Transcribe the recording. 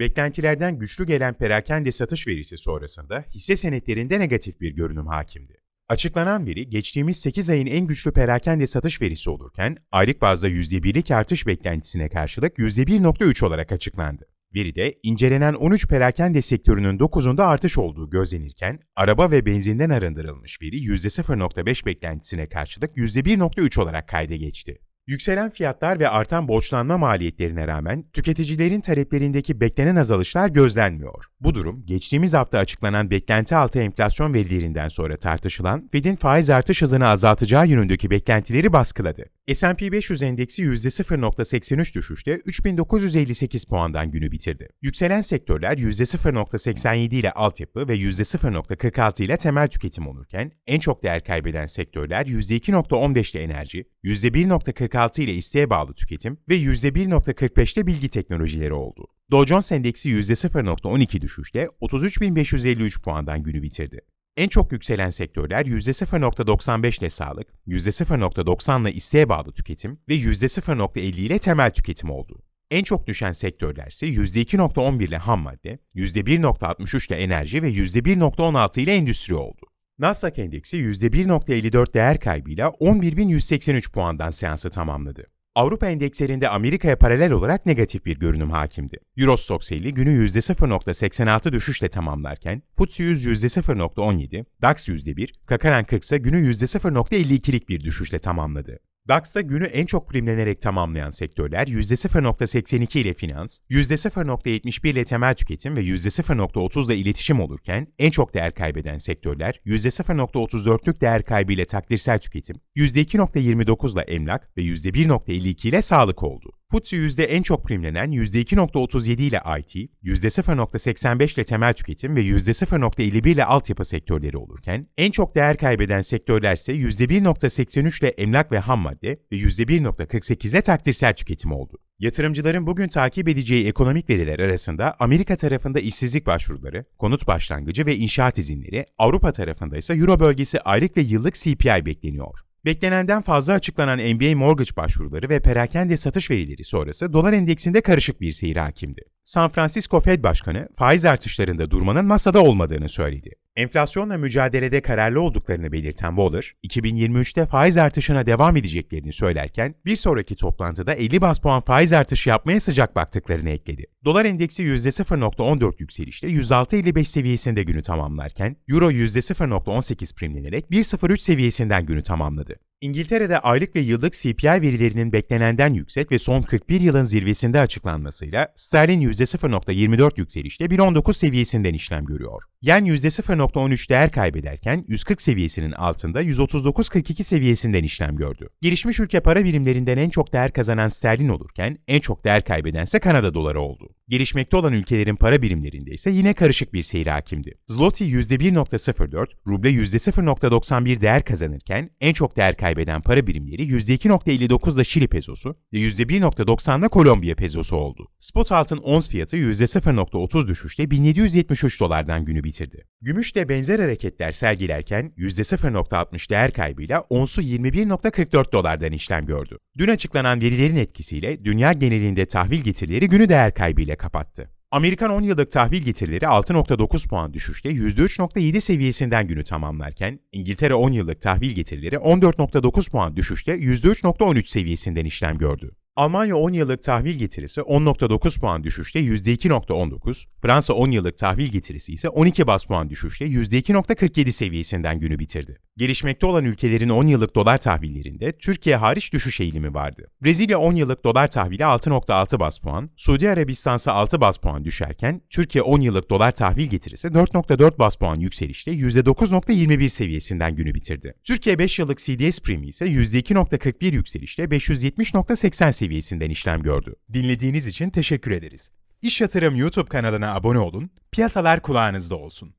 Beklentilerden güçlü gelen perakende satış verisi sonrasında hisse senetlerinde negatif bir görünüm hakimdi. Açıklanan veri geçtiğimiz 8 ayın en güçlü perakende satış verisi olurken aylık bazda %1'lik artış beklentisine karşılık %1.3 olarak açıklandı. Veride incelenen 13 perakende sektörünün 9'unda artış olduğu gözlenirken araba ve benzinden arındırılmış veri %0.5 beklentisine karşılık %1.3 olarak kayda geçti. Yükselen fiyatlar ve artan borçlanma maliyetlerine rağmen tüketicilerin taleplerindeki beklenen azalışlar gözlenmiyor. Bu durum, geçtiğimiz hafta açıklanan beklenti altı enflasyon verilerinden sonra tartışılan Fed'in faiz artış hızını azaltacağı yönündeki beklentileri baskıladı. S&P 500 endeksi %0.83 düşüşte 3958 puandan günü bitirdi. Yükselen sektörler %0.87 ile altyapı ve %0.46 ile temel tüketim olurken en çok değer kaybeden sektörler %2.15 ile enerji, %1.46 ile isteğe bağlı tüketim ve %1.45 ile bilgi teknolojileri oldu. Dow Jones Endeksi %0.12 düşüşte 33.553 puandan günü bitirdi. En çok yükselen sektörler %0.95 ile sağlık, %0.90 ile isteğe bağlı tüketim ve %0.50 ile temel tüketim oldu. En çok düşen sektörler ise %2.11 ile ham madde, %1.63 ile enerji ve %1.16 ile endüstri oldu. Nasdaq endeksi %1.54 değer kaybıyla 11.183 puandan seansı tamamladı. Avrupa endekslerinde Amerika'ya paralel olarak negatif bir görünüm hakimdi. Eurostoxx 50 günü %0.86 düşüşle tamamlarken, FTSE 100 %0.17, DAX %1, Kakaran 40 ise günü %0.52'lik bir düşüşle tamamladı. DAX'ta günü en çok primlenerek tamamlayan sektörler %0.82 ile finans, %0.71 ile temel tüketim ve %0.30 ile iletişim olurken en çok değer kaybeden sektörler %0.34'lük değer kaybı ile takdirsel tüketim, %2.29 ile emlak ve %1.52 ile sağlık oldu. FTSE yüzde en çok primlenen %2.37 ile IT, %0.85 ile temel tüketim ve %0.51 ile altyapı sektörleri olurken, en çok değer kaybeden sektörler ise %1.83 ile emlak ve ham madde ve %1.48 ile takdirsel tüketim oldu. Yatırımcıların bugün takip edeceği ekonomik veriler arasında Amerika tarafında işsizlik başvuruları, konut başlangıcı ve inşaat izinleri, Avrupa tarafında ise Euro bölgesi aylık ve yıllık CPI bekleniyor. Beklenenden fazla açıklanan NBA mortgage başvuruları ve perakende satış verileri sonrası dolar endeksinde karışık bir seyir hakimdi. San Francisco Fed Başkanı faiz artışlarında durmanın masada olmadığını söyledi. Enflasyonla mücadelede kararlı olduklarını belirten Waller, 2023'te faiz artışına devam edeceklerini söylerken bir sonraki toplantıda 50 bas puan faiz artışı yapmaya sıcak baktıklarını ekledi. Dolar endeksi %0.14 yükselişte 106.55 seviyesinde günü tamamlarken, Euro %0.18 primlenerek 1.03 seviyesinden günü tamamladı. İngiltere'de aylık ve yıllık CPI verilerinin beklenenden yüksek ve son 41 yılın zirvesinde açıklanmasıyla sterlin %0.24 yükselişte 1.19 seviyesinden işlem görüyor. Yen %0.13 değer kaybederken 140 seviyesinin altında 139.42 seviyesinden işlem gördü. Gelişmiş ülke para birimlerinden en çok değer kazanan sterlin olurken en çok değer kaybedense Kanada doları oldu. Gelişmekte olan ülkelerin para birimlerinde ise yine karışık bir seyir hakimdi. Zloty %1.04, ruble %0.91 değer kazanırken en çok değer kaybeden para birimleri %2.59 da Şili pezosu ve %1.90 da Kolombiya pezosu oldu. Spot altın ons fiyatı %0.30 düşüşte 1773 dolardan günü bitirdi. Gümüş de benzer hareketler sergilerken %0.60 değer kaybıyla onsu 21.44 dolardan işlem gördü. Dün açıklanan verilerin etkisiyle dünya genelinde tahvil getirileri günü değer kaybıyla kapattı. Amerikan 10 yıllık tahvil getirileri 6.9 puan düşüşte %3.7 seviyesinden günü tamamlarken, İngiltere 10 yıllık tahvil getirileri 14.9 puan düşüşte %3.13 seviyesinden işlem gördü. Almanya 10 yıllık tahvil getirisi 10.9 puan düşüşte %2.19, Fransa 10 yıllık tahvil getirisi ise 12 bas puan düşüşte %2.47 seviyesinden günü bitirdi. Gelişmekte olan ülkelerin 10 yıllık dolar tahvillerinde Türkiye hariç düşüş eğilimi vardı. Brezilya 10 yıllık dolar tahvili 6.6 bas puan, Suudi Arabistan ise 6 bas puan düşerken Türkiye 10 yıllık dolar tahvil getirisi 4.4 bas puan yükselişte %9.21 seviyesinden günü bitirdi. Türkiye 5 yıllık CDS primi ise %2.41 yükselişte 570.80 seviyesinden işlem gördü. Dinlediğiniz için teşekkür ederiz. İş Yatırım YouTube kanalına abone olun, piyasalar kulağınızda olsun.